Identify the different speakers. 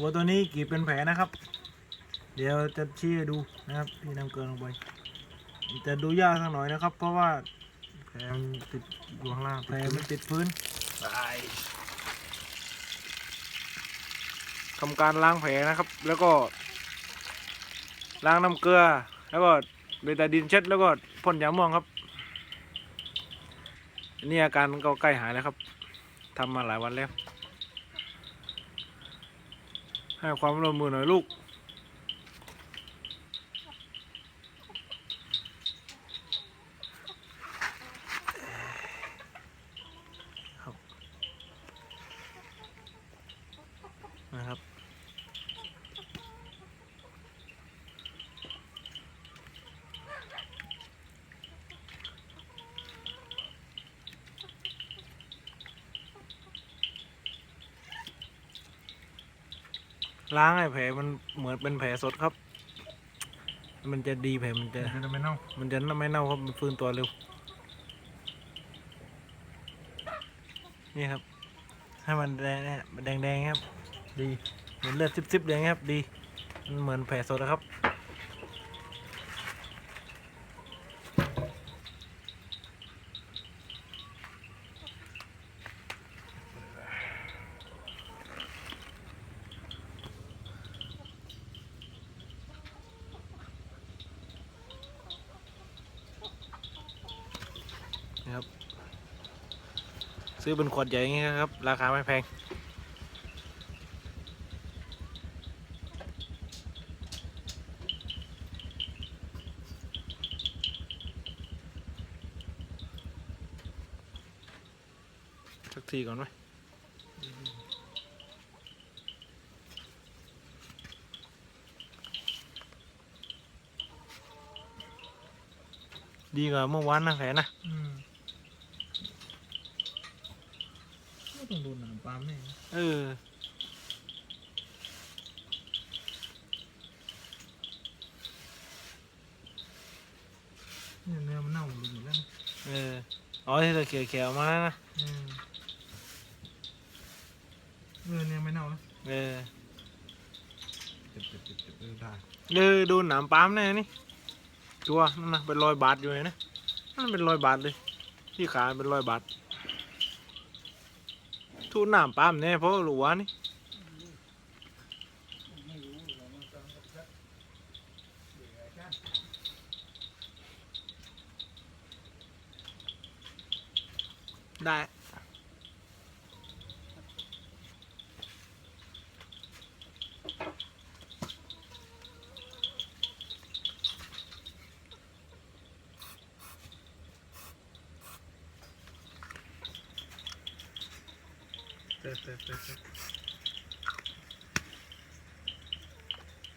Speaker 1: วัวตัวนี้กรีดเป็นแผลนะครับ เดี๋ยวจะชี้ดูนะครับที่นำเกลือลงไปจะดูยากสักหน่อยนะครับ เพราะว่าแผลมันติดอยู่ข้างล่างแผลมันติดพื้นทำการล้างแผลนะครับ แล้วก็ล้างน้ำเกลือ แล้วก็เบตาดินเช็ดแล้วก็พ่นยาม่วงครับนี่อาการก็ใกล้หายแล้วครับทำมาหลายวันแล้ว ให้ความร่วมมือหน่อยลูก นะครับ ล้างไอ้แผลมันเหมือนเป็นแผลสดครับ มันจะดีแผลมันจะ
Speaker 2: มันจะไม่เน่า
Speaker 1: มันจะไม่เน่าครับมันฟื้นตัวเร็ว นี่ครับ ให้มันแดงเนี่ยแดงๆครับ ดี เหมือนเลือดซิบๆเลยครับ ดี มันเหมือนแผลสดนะครับ นะครับ ซื้อเป็นขวดใหญ่อย่างนี้ครับ ราคาไม่แพงสักทีก่อนไหมดีกว่าเมื่อวานนะแผลนะ
Speaker 2: อืมไม่ ต้องดูหนังปลามแน่
Speaker 1: เออ
Speaker 2: เนี่ยเนื้อมันเน่าหมดแล้วนะ
Speaker 1: เออ อ๋อที่เราเขียวเขียวมาแล้วนะ
Speaker 2: อืมเออเนี่ยไม่เน่าแล้ว
Speaker 1: เออ
Speaker 2: เจ็บเจ็บเจ็บเจ็บเออได้
Speaker 1: เออดูหนามปาล์มแน่นี่ชัวร์นั่นนะเป็นรอยบาดอยู่เลยนะนั่นเป็นรอยบาดเลย ที่ขาเป็นรอยบาด ทูหนามปั๊มเน่เพราะหลัวนี่ได้
Speaker 2: เจ็บ